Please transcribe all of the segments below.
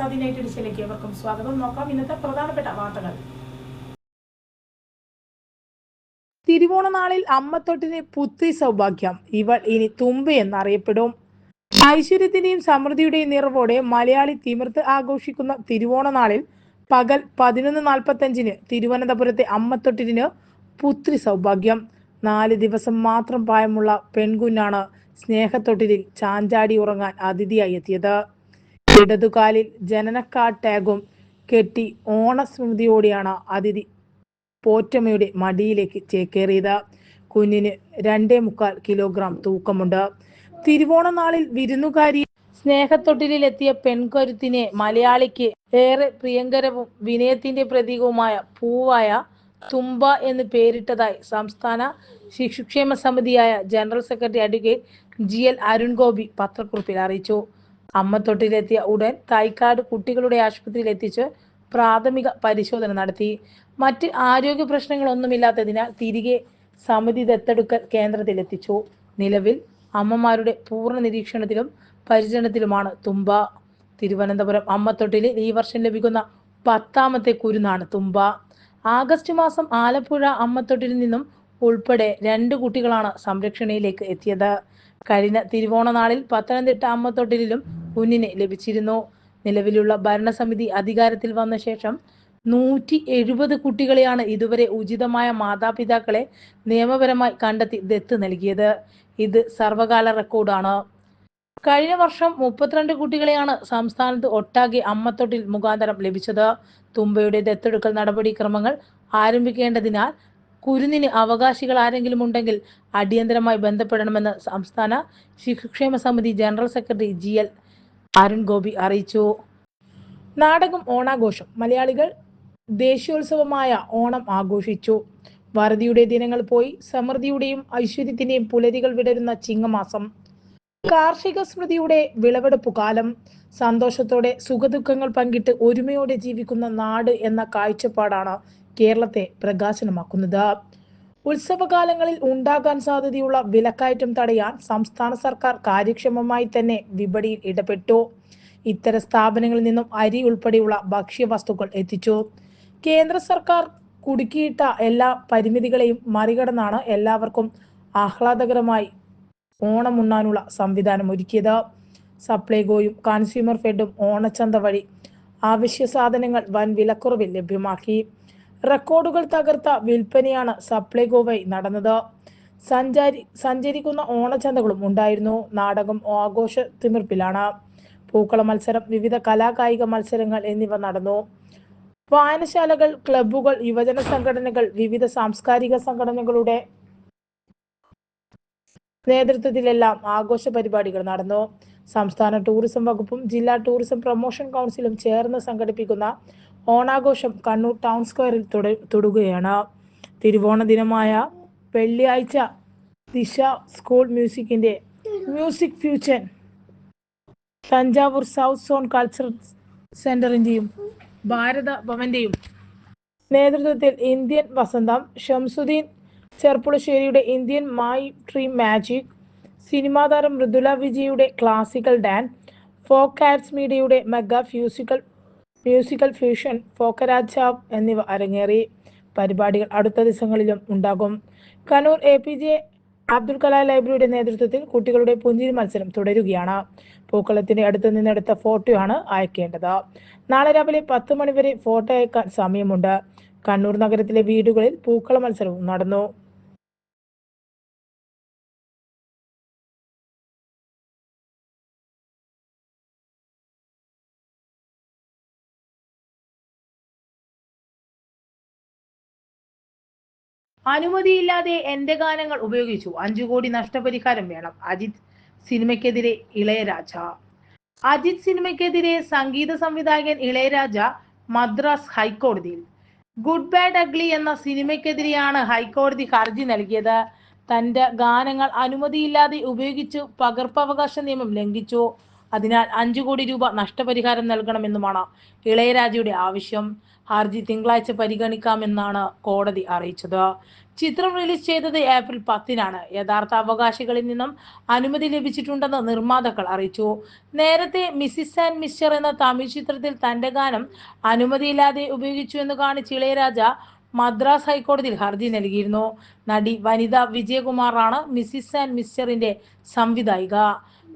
Azadi night ഡിഷയിലേക്ക് ഏവർക്കും സ്വാഗതം. നോക്കാം ഇന്നത്തെ പ്രധാനപ്പെട്ട വാർത്തകൾ. തിരുവോണനാളിൽ അമ്മത്തൊട്ടിന് പുത്രി സൗഭാഗ്യം. ഇവൾ ഇനി തുമ്പ എന്നറിയപ്പെടും. ഐശ്വര്യത്തിന്റെയും സമൃദ്ധിയുടെയും നിറവോടെ മലയാളി തിമിർത്ത് ആഘോഷിക്കുന്ന തിരുവോണനാളിൽ പകൽ പതിനൊന്ന് നാൽപ്പത്തഞ്ചിന് തിരുവനന്തപുരത്തെ അമ്മത്തൊട്ടിന് പുത്രി സൗഭാഗ്യം. നാല് ദിവസം മാത്രം പ്രായമുള്ള പെൺകുഞ്ഞാണ് സ്നേഹത്തൊട്ടിലിൽ ചാഞ്ചാടി ഉറങ്ങാൻ അതിഥിയായി എത്തിയത്. ഇടതുകാലിൽ ടാഗും കെട്ടി ഓണസ്മൃതിയോടെയാണ് അതിഥി പോറ്റമ്മയുടെ മടിയിലേക്ക് ചേക്കേറിയത്. കുഞ്ഞിന് രണ്ടേ മുക്കാൽ കിലോഗ്രാം തൂക്കമുണ്ട്. തിരുവോണ നാളിൽ വിരുന്നുകാരി സ്നേഹത്തൊട്ടിലെത്തിയ പെൺകരുത്തിനെ മലയാളിക്ക് ഏറെ പ്രിയങ്കരവും വിനയത്തിന്റെ പ്രതീകവുമായ പൂവായ തുമ്പ എന്ന് പേരിട്ടതായി സംസ്ഥാന ശിശുക്ഷേമ സമിതിയായ general secretary advocate G L Arun Gopi പത്രക്കുറിപ്പിൽ അറിയിച്ചു. അമ്മത്തൊട്ടിലെത്തിയ ഉടൻ തൈക്കാട് കുട്ടികളുടെ ആശുപത്രിയിൽ എത്തിച്ച് പ്രാഥമിക പരിശോധന നടത്തി. മറ്റ് ആരോഗ്യ പ്രശ്നങ്ങളൊന്നുമില്ലാത്തതിനാൽ തിരികെ സമിതി ദത്തെടുക്കൽ കേന്ദ്രത്തിലെത്തിച്ചു. നിലവിൽ അമ്മമാരുടെ പൂർണ നിരീക്ഷണത്തിലും പരിചരണത്തിലുമാണ് തുമ്പ. തിരുവനന്തപുരം അമ്മത്തൊട്ടിലെ ഈ വർഷം ലഭിക്കുന്ന പത്താമത്തെ കുരുന്നാണ് തുമ്പ. ആഗസ്റ്റ് മാസം ആലപ്പുഴ അമ്മത്തൊട്ടിൽ നിന്നും ഉൾപ്പെടെ രണ്ട് കുട്ടികളാണ് സംരക്ഷണയിലേക്ക് എത്തിയത്. കഴിഞ്ഞ തിരുവോണ നാളിൽ പത്തനംതിട്ട അമ്മത്തൊട്ടിലും കുഞ്ഞിനെ ലഭിച്ചിരുന്നു. നിലവിലുള്ള ഭരണസമിതി അധികാരത്തിൽ വന്ന ശേഷം നൂറ്റി എഴുപത് കുട്ടികളെയാണ് ഇതുവരെ ഉചിതമായ മാതാപിതാക്കളെ നിയമപരമായി കണ്ടെത്തി ദത്ത് നൽകിയത്. ഇത് സർവകാല റെക്കോർഡാണ്. കഴിഞ്ഞ വർഷം മുപ്പത്തിരണ്ട് കുട്ടികളെയാണ് സംസ്ഥാനത്ത് ഒട്ടാകെ അമ്മത്തൊട്ടിൽ മുഖാന്തരം ലഭിച്ചത്. തുമ്പയുടെ ദത്തെടുക്കൽ നടപടിക്രമങ്ങൾ ആരംഭിക്കേണ്ടതിനാൽ കുരുന്നിന് അവകാശികൾ ആരെങ്കിലും ഉണ്ടെങ്കിൽ അടിയന്തരമായി ബന്ധപ്പെടണമെന്ന് സംസ്ഥാന ശിശുക്ഷേമ സമിതി general secretary G L Arun Gopi അറിയിച്ചു. നാടകം ഓണാഘോഷം. മലയാളികൾ ദേശീയോത്സവമായ ഓണം ആഘോഷിച്ചു. വറുതിയുടെ ദിനങ്ങൾ പോയി സമൃദ്ധിയുടെയും ഐശ്വര്യത്തിന്റെയും പുലരികൾ വിടരുന്ന ചിങ്ങമാസം. കാർഷിക സ്മൃതിയുടെ വിളവെടുപ്പ് കാലം. സന്തോഷത്തോടെ സുഖദുഃഖങ്ങൾ പങ്കിട്ട് ഒരുമയോടെ ജീവിക്കുന്ന നാട് എന്ന കാഴ്ചപ്പാടാണ് കേരളത്തെ പ്രകാശനമാക്കുന്നത്. ഉത്സവകാലങ്ങളിൽ ഉണ്ടാകാൻ സാധ്യതയുള്ള വിലക്കയറ്റം തടയാൻ സംസ്ഥാന സർക്കാർ കാര്യക്ഷമമായി തന്നെ വിപണിയിൽ ഇടപെട്ടു. ഇത്തരം സ്ഥാപനങ്ങളിൽ നിന്നും അരി ഉൾപ്പെടെയുള്ള ഭക്ഷ്യവസ്തുക്കൾ എത്തിച്ചു. കേന്ദ്ര സർക്കാർ കുടുക്കിയിട്ട എല്ലാ പരിമിതികളെയും മറികടന്നാണ് എല്ലാവർക്കും ആഹ്ലാദകരമായി ഓണം ഉണ്ണാനുള്ള സംവിധാനം ഒരുക്കിയത്. സപ്ലൈകോയും കൺസ്യൂമർ ഫെഡും ഓണച്ചന്ത വഴി ആവശ്യ സാധനങ്ങൾ വൻ വിലക്കുറവിൽ ലഭ്യമാക്കി. റെക്കോർഡുകൾ തകർത്ത വിൽപ്പനയാണ് സപ്ലൈകോ വഴി നടന്നത്. സഞ്ചാരി സഞ്ചരിക്കുന്ന ഓണച്ചന്തകളും ഉണ്ടായിരുന്നു. നാടകം ആഘോഷ തിമിർപ്പിലാണ്. പൂക്കള മത്സരം വിവിധ കലാകായിക മത്സരങ്ങൾ എന്നിവ നടന്നു. വായനശാലകൾ ക്ലബ്ബുകൾ യുവജന സംഘടനകൾ വിവിധ സാംസ്കാരിക സംഘടനകളുടെ നേതൃത്വത്തിലെല്ലാം ആഘോഷ പരിപാടികൾ നടന്നു. സംസ്ഥാന ടൂറിസം വകുപ്പും ജില്ലാ ടൂറിസം പ്രൊമോഷൻ കൗൺസിലും ചേർന്ന് സംഘടിപ്പിക്കുന്ന ഓണാഘോഷം കണ്ണൂർ ടൗൺ സ്ക്വയറിൽ തൊടുകയാണ്. തിരുവോണ ദിനമായ വെള്ളിയാഴ്ച Disha school മ്യൂസിക്കിന്റെ music fusion Thanjavur south zone cultural സെന്ററിന്റെയും ഭാരത ഭവന്റെയും നേതൃത്വത്തിൽ ഇന്ത്യൻ വസന്തം ഷംസുദ്ദീൻ ചെർപ്പുളശ്ശേരിയുടെ ഇന്ത്യൻ മൈ ട്രീ മാജിക് സിനിമാതാരം മൃദുല വിജയുടെ ക്ലാസിക്കൽ ഡാൻസ് ഫോക്ക് ആർട്സ് മീഡിയയുടെ മെഗാ ഫ്യൂസിക്കൽ മ്യൂസിക്കൽ ഫ്യൂഷൻ ഫോക്കരാജാവ് എന്നിവ അരങ്ങേറി. പരിപാടികൾ അടുത്ത ദിവസങ്ങളിലും ഉണ്ടാകും. Kannur A P J Abdul Kalam ലൈബ്രറിയുടെ നേതൃത്വത്തിൽ കുട്ടികളുടെ പുഞ്ചിരി മത്സരം തുടരുകയാണ്. പൂക്കളത്തിന്റെ അടുത്ത് നിന്നെടുത്ത ഫോട്ടോയാണ് അയക്കേണ്ടത്. നാളെ രാവിലെ പത്ത് മണിവരെ ഫോട്ടോ അയക്കാൻ സമയമുണ്ട്. കണ്ണൂർ നഗരത്തിലെ വീടുകളിൽ പൂക്കള മത്സരവും നടന്നു. അനുമതിയില്ലാതെ എന്റെ ഗാനങ്ങൾ ഉപയോഗിച്ചു. അഞ്ചു കോടി നഷ്ടപരിഹാരം വേണം. അജിത് സിനിമയ്ക്കെതിരെ ഇളയരാജ. അജിത് സിനിമയ്ക്കെതിരെ സംഗീത സംവിധായകൻ ഇളയരാജ മദ്രാസ് ഹൈക്കോടതിയിൽ. ഗുഡ് ബാഡ് അഗ്ലി എന്ന സിനിമയ്ക്കെതിരെയാണ് ഹൈക്കോടതി ഹർജി നൽകിയത്. തന്റെ ഗാനങ്ങൾ അനുമതിയില്ലാതെ ഉപയോഗിച്ചു പകർപ്പവകാശ നിയമം ലംഘിച്ചു. അതിനാൽ അഞ്ചു കോടി രൂപ നഷ്ടപരിഹാരം നൽകണമെന്നുമാണ് ഇളയരാജയുടെ ആവശ്യം. ഹർജി തിങ്കളാഴ്ച പരിഗണിക്കാമെന്നാണ് കോടതി അറിയിച്ചത്. ചിത്രം റിലീസ് ചെയ്തത് ഏപ്രിൽ പത്തിനാണ്. യഥാർത്ഥ അവകാശികളിൽ നിന്നും അനുമതി ലഭിച്ചിട്ടുണ്ടെന്ന് നിർമ്മാതാക്കൾ അറിയിച്ചു. നേരത്തെ മിസിസ് ആൻഡ് മിസ്റ്റർ എന്ന തമിഴ് ചിത്രത്തിൽ തന്റെ ഗാനം അനുമതിയില്ലാതെ ഉപയോഗിച്ചു എന്ന് കാണിച്ച് ഇളയരാജ മദ്രാസ് ഹൈക്കോടതിയിൽ ഹർജി നൽകിയിരുന്നു. നടി വനിത വിജയകുമാറാണ് മിസിസ് ആൻഡ് മിസ്റ്ററിന്റെ സംവിധായിക.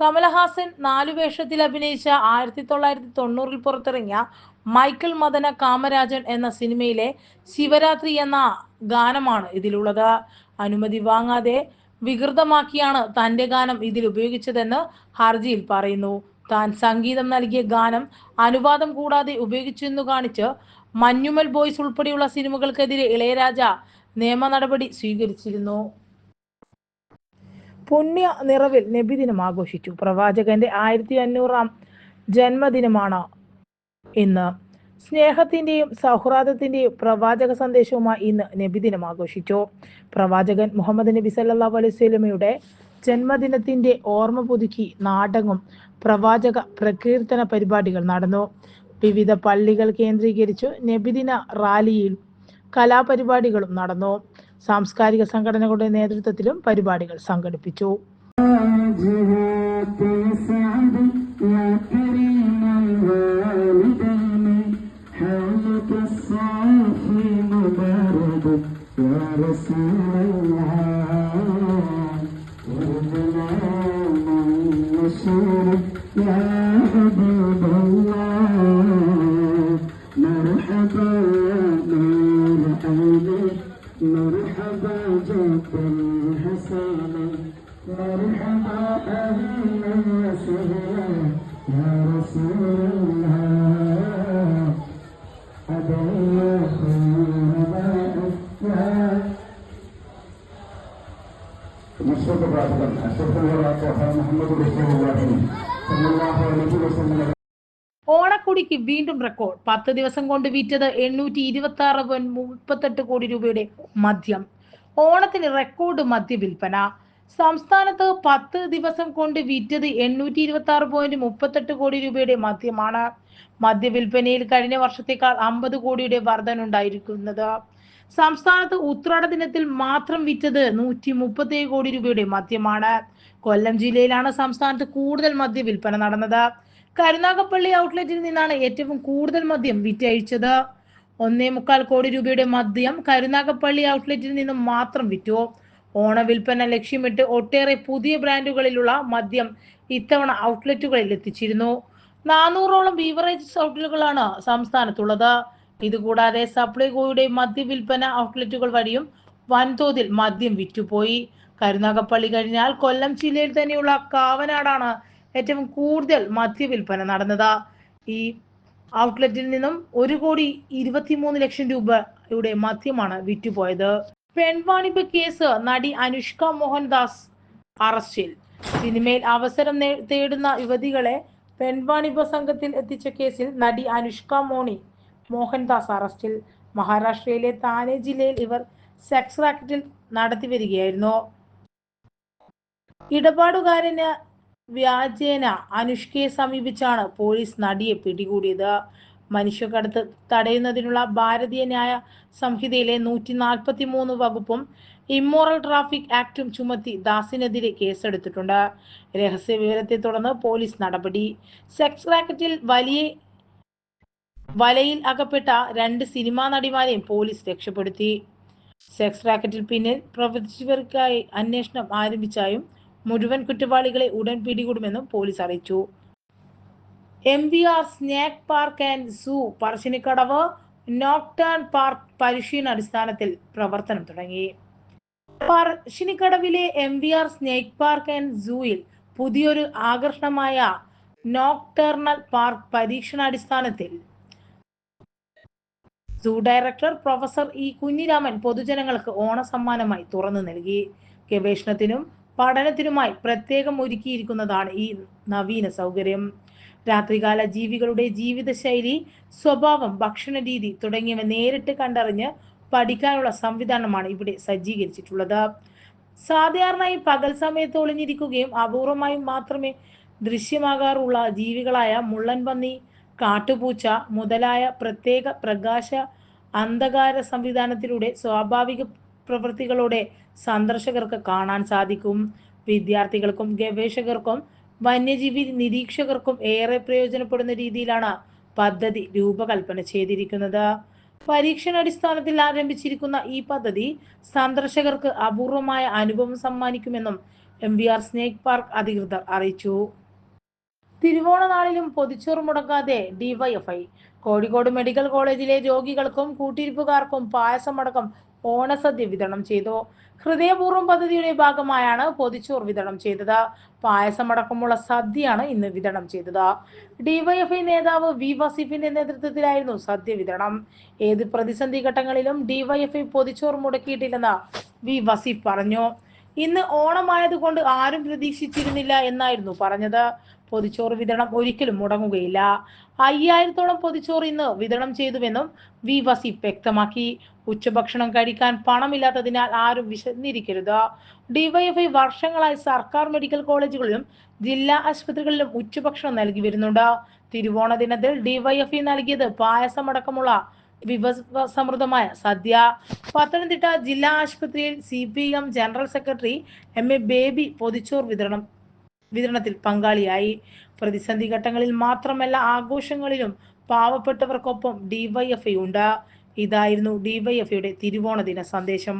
കമലഹാസൻ നാലു വേഷത്തിൽ അഭിനയിച്ച ആയിരത്തി തൊള്ളായിരത്തി തൊണ്ണൂറിൽ പുറത്തിറങ്ങിയ മൈക്കിൾ മദന കാമരാജൻ എന്ന സിനിമയിലെ ശിവരാത്രി എന്ന ഗാനമാണ് ഇതിലുള്ളത്. അനുമതി വാങ്ങാതെ വികൃതമാക്കിയാണ് തന്റെ ഗാനം ഇതിൽ ഉപയോഗിച്ചതെന്ന് ഹർജിയിൽ പറയുന്നു. താൻ സംഗീതം നൽകിയ ഗാനം അനുവാദം കൂടാതെ ഉപയോഗിച്ചെന്നു കാണിച്ച് മഞ്ഞുമൽ ബോയ്സ് ഉൾപ്പെടെയുള്ള സിനിമകൾക്കെതിരെ ഇളയരാജ നിയമ നടപടി സ്വീകരിച്ചിരുന്നു. പുണ്യ നിറവിൽ നബിദിനം ആഘോഷിച്ചു. പ്രവാചകന്റെ ആയിരത്തി അഞ്ഞൂറാം ജന്മദിനമാണ് ഇന്ന് സ്നേഹത്തിന്റെയും സൗഹൃദത്തിന്റെയും പ്രവാചക സന്ദേശവുമായി ഇന്ന് നബിദിനം ആഘോഷിച്ചു. പ്രവാചകൻ മുഹമ്മദ് നബി സല്ലാ അലൈഹി സ്വലമയുടെ ജന്മദിനത്തിന്റെ ഓർമ്മ പുതുക്കി നാടകം പ്രവാചക പ്രകീർത്തന പരിപാടികൾ നടന്നു. വിവിധ പള്ളികൾ കേന്ദ്രീകരിച്ചു നബിദിന റാലിയിൽ കലാപരിപാടികളും നടന്നു. സാംസ്കാരിക സംഘടനകളുടെ നേതൃത്വത്തിലും പരിപാടികൾ സംഘടിപ്പിച്ചു. يا رسول الله. وردنا من نشور يا حبيب الله. مرحبا يا نور عيني مرحبا جد الحسين مرحبا أهلا وسهلا يا رسول الله. أبيك يا نشهد بعد أشهد أن لا إله إلا محمد رسول الله صلى الله عليه وسلم ഓണക്കുടിക്ക് വീണ്ടും റെക്കോർഡ് പത്ത് ദിവസം കൊണ്ട് വിറ്റത് എണ്ണൂറ്റി ഇരുപത്തി ആറ് പോയിന്റ് മുപ്പത്തെട്ട് കോടി രൂപയുടെ മദ്യം ഓണത്തിന് റെക്കോർഡ് മദ്യ വിൽപ്പന സംസ്ഥാനത്ത് പത്ത് ദിവസം കൊണ്ട് വിറ്റത് എണ്ണൂറ്റി ഇരുപത്തി ആറ് പോയിന്റ് മുപ്പത്തെട്ട് കോടി രൂപയുടെ മദ്യമാണ് മദ്യവിൽപ്പനയിൽ കഴിഞ്ഞ വർഷത്തേക്കാൾ അമ്പത് കോടിയുടെ വർധനുണ്ടായിരിക്കുന്നത് സംസ്ഥാനത്ത് ഉത്രാട ദിനത്തിൽ മാത്രം വിറ്റത് നൂറ്റി മുപ്പത്തി കോടി രൂപയുടെ മദ്യമാണ്. കൊല്ലം ജില്ലയിലാണ് സംസ്ഥാനത്ത് കൂടുതൽ മദ്യ വിൽപ്പന നടന്നത്. കരുനാഗപ്പള്ളി ഔട്ട്ലെറ്റിൽ നിന്നാണ് ഏറ്റവും കൂടുതൽ മദ്യം വിറ്റഴിച്ചത്. ഒന്നേ മുക്കാൽ കോടി രൂപയുടെ മദ്യം കരുനാഗപ്പള്ളി ഔട്ട്ലെറ്റിൽ നിന്നും മാത്രം വിറ്റു. ഓണ വിൽപ്പന ലക്ഷ്യമിട്ട് ഒട്ടേറെ പുതിയ ബ്രാൻഡുകളിലുള്ള മദ്യം ഇത്തവണ ഔട്ട്ലെറ്റുകളിൽ എത്തിച്ചിരുന്നു. നാനൂറോളം ബീവറേജസ് ഔട്ട്ലെറ്റുകളാണ് സംസ്ഥാനത്തുള്ളത്. ഇതുകൂടാതെ സപ്ലൈകോയുടെ മദ്യവിൽപ്പന ഔട്ട്ലെറ്റുകൾ വഴിയും വൻതോതിൽ മദ്യം വിറ്റുപോയി. കരുനാഗപ്പള്ളി കഴിഞ്ഞാൽ കൊല്ലം ജില്ലയിൽ തന്നെയുള്ള കാവനാടാണ് ഏറ്റവും കൂടുതൽ മദ്യവിൽപ്പന നടന്നത്. ഈ ഔട്ട്ലെറ്റിൽ നിന്നും ഒരു കോടി ഇരുപത്തിമൂന്ന് ലക്ഷം രൂപയുടെ മദ്യമാണ് വിറ്റുപോയത്. പെൺവാണിപ്പ് കേസ് നടി അനുഷ്ക മോഹൻദാസ് അറസ്റ്റിൽ. സിനിമയിൽ അവസരം തേടുന്ന യുവതികളെ പെൺവാണിപ്പ് സംഘത്തിൽ എത്തിച്ച കേസിൽ നടി അനുഷ്ക മോണി മോഹൻദാസ് അറസ്റ്റിൽ. മഹാരാഷ്ട്രയിലെ താനെ ജില്ലയിൽ ഇവർ സെക്സ് റാക്കറ്റിൽ നടത്തി വരികയായിരുന്നു ഇടപാടുകാരന് വ്യാജേന അനുഷ്കയെ സമീപിച്ചാണ് പോലീസ് നടിയെ പിടികൂടിയത്. മനുഷ്യക്കടത്ത് തടയുന്നതിനുള്ള ഭാരതീയ ന്യായ സംഹിതയിലെ നൂറ്റി നാൽപ്പത്തി മൂന്ന് വകുപ്പും ഇമ്മോറൽ ട്രാഫിക് ആക്ടും ചുമത്തി ദാസിനെതിരെ കേസെടുത്തിട്ടുണ്ട്. രഹസ്യ വിവരത്തെ തുടർന്ന് പോലീസ് നടപടി. സെക്സ് റാക്കറ്റിൽ വലിയ വലയിൽ അകപ്പെട്ട രണ്ട് സിനിമാ നടിമാരെയും പോലീസ് രക്ഷപ്പെടുത്തി. സെക്സ് റാക്കറ്റിൽ പിന്നിൽ പ്രവർത്തിച്ചവർക്കായി അന്വേഷണം ആരംഭിച്ചായും മുഴുവൻ കുറ്റവാളികളെ ഉടൻ പിടികൂടുമെന്നും പോലീസ് അറിയിച്ചു. M V R snake park and zoo Parassinikkadavu nocturne park പരിശീലന അടിസ്ഥാനത്തിൽ പ്രവർത്തനം തുടങ്ങി. പറശ്ശിനിക്കടവിലെ M V R snake park and സൂയിൽ പുതിയൊരു ആകർഷണമായ നോക്ടേർണൽ പാർക്ക് പരീക്ഷണാടിസ്ഥാനത്തിൽ zoo director professor E Kunhiraman പൊതുജനങ്ങൾക്ക് ഓണസമ്മാനമായി തുറന്നു നൽകി. ഗവേഷണത്തിനും പഠനത്തിനുമായി പ്രത്യേകം ഒരുക്കിയിരിക്കുന്നതാണ് ഈ നവീന സൗകര്യം. രാത്രികാല ജീവികളുടെ ജീവിതശൈലി സ്വഭാവം ഭക്ഷണ രീതി തുടങ്ങിയവ നേരിട്ട് കണ്ടറിഞ്ഞ് പഠിക്കാനുള്ള സംവിധാനമാണ് ഇവിടെ സജ്ജീകരിച്ചിട്ടുള്ളത്. സാധാരണയായി പകൽ സമയത്ത് ഒളിഞ്ഞിരിക്കുകയും അപൂർവമായും മാത്രമേ ദൃശ്യമാകാറുള്ള ജീവികളായ മുള്ളൻപന്നി കാട്ടുപൂച്ച മുതലായ പ്രത്യേക പ്രകാശ അന്ധകാര സംവിധാനത്തിലൂടെ സ്വാഭാവിക പ്രവൃത്തികളോടെ സന്ദർശകർക്ക് കാണാൻ സാധിക്കും. വിദ്യാർത്ഥികൾക്കും ഗവേഷകർക്കും വന്യജീവി നിരീക്ഷകർക്കും ഏറെ പ്രയോജനപ്പെടുന്ന രീതിയിലാണ് പദ്ധതി രൂപകൽപ്പന ചെയ്തിരിക്കുന്നത്. പരീക്ഷണാടിസ്ഥാനത്തിൽ ആരംഭിച്ചിരിക്കുന്ന ഈ പദ്ധതി സന്ദർശകർക്ക് അപൂർവമായ അനുഭവം സമ്മാനിക്കുമെന്നും M V R snake park അധികൃതർ അറിയിച്ചു. തിരുവോണനാളിലും പൊതിച്ചോറ് മുടക്കാതെ ഡിവൈഎഫ്ഐ കോഴിക്കോട് മെഡിക്കൽ കോളേജിലെ രോഗികൾക്കും കൂട്ടിരിപ്പുകാർക്കും പായസമടക്കം ഓണസദ്യ വിതരണം ചെയ്തു. ഹൃദയപൂർവം പദ്ധതിയുടെ ഭാഗമായാണ് പൊതിച്ചോർ വിതരണം ചെയ്തത്. പായസമടക്കമുള്ള സദ്യയാണ് ഇന്ന് വിതരണം ചെയ്തത്. ഡിവൈഎഫ്ഐ നേതാവ് വി വസീഫിന്റെ നേതൃത്വത്തിലായിരുന്നു സദ്യ വിതരണം. ഏത് പ്രതിസന്ധി ഘട്ടങ്ങളിലും ഡിവൈഎഫ്ഐ പൊതിച്ചോർ മുടക്കിയിട്ടില്ലെന്ന് വി വസീഫ് പറഞ്ഞു. ഇന്ന് ഓണമായതുകൊണ്ട് ആരും പ്രതീക്ഷിച്ചിരുന്നില്ല എന്നായിരുന്നു പറഞ്ഞത്. പൊതിച്ചോറ് വിതരണം ഒരിക്കലും മുടങ്ങുകയില്ല. അയ്യായിരത്തോളം പൊതിച്ചോറ് ഇന്ന് വിതരണം ചെയ്തുവെന്നും വി വസീഫ് വ്യക്തമാക്കി. ഉച്ചഭക്ഷണം കഴിക്കാൻ പണമില്ലാത്തതിനാൽ ആരും വിശന്നിരിക്കരുത്. ഡിവൈഎഫ്ഐ വർഷങ്ങളായി സർക്കാർ മെഡിക്കൽ കോളേജുകളിലും ജില്ലാ ആശുപത്രികളിലും ഉച്ചഭക്ഷണം നൽകി വരുന്നുണ്ട്. തിരുവോണ ദിനത്തിൽ ഡിവൈഎഫ്ഐ നൽകിയത് പായസമടക്കമുള്ള വിഭവസമൃദ്ധമായ സദ്യ. പത്തനംതിട്ട ജില്ലാ ആശുപത്രിയിൽ C P M general secretary M A Baby പൊതിച്ചോർ വിതരണം വിതരണത്തിൽ പങ്കാളിയായി. പ്രതിസന്ധി ഘട്ടങ്ങളിൽ മാത്രമല്ല ആഘോഷങ്ങളിലും പാവപ്പെട്ടവർക്കൊപ്പം ഡിവൈഎഫ്ഐ ഉണ്ട്. ഇതായിരുന്നു ഡിവൈഎഫ്ഐയുടെ തിരുവോണ ദിന സന്ദേശം.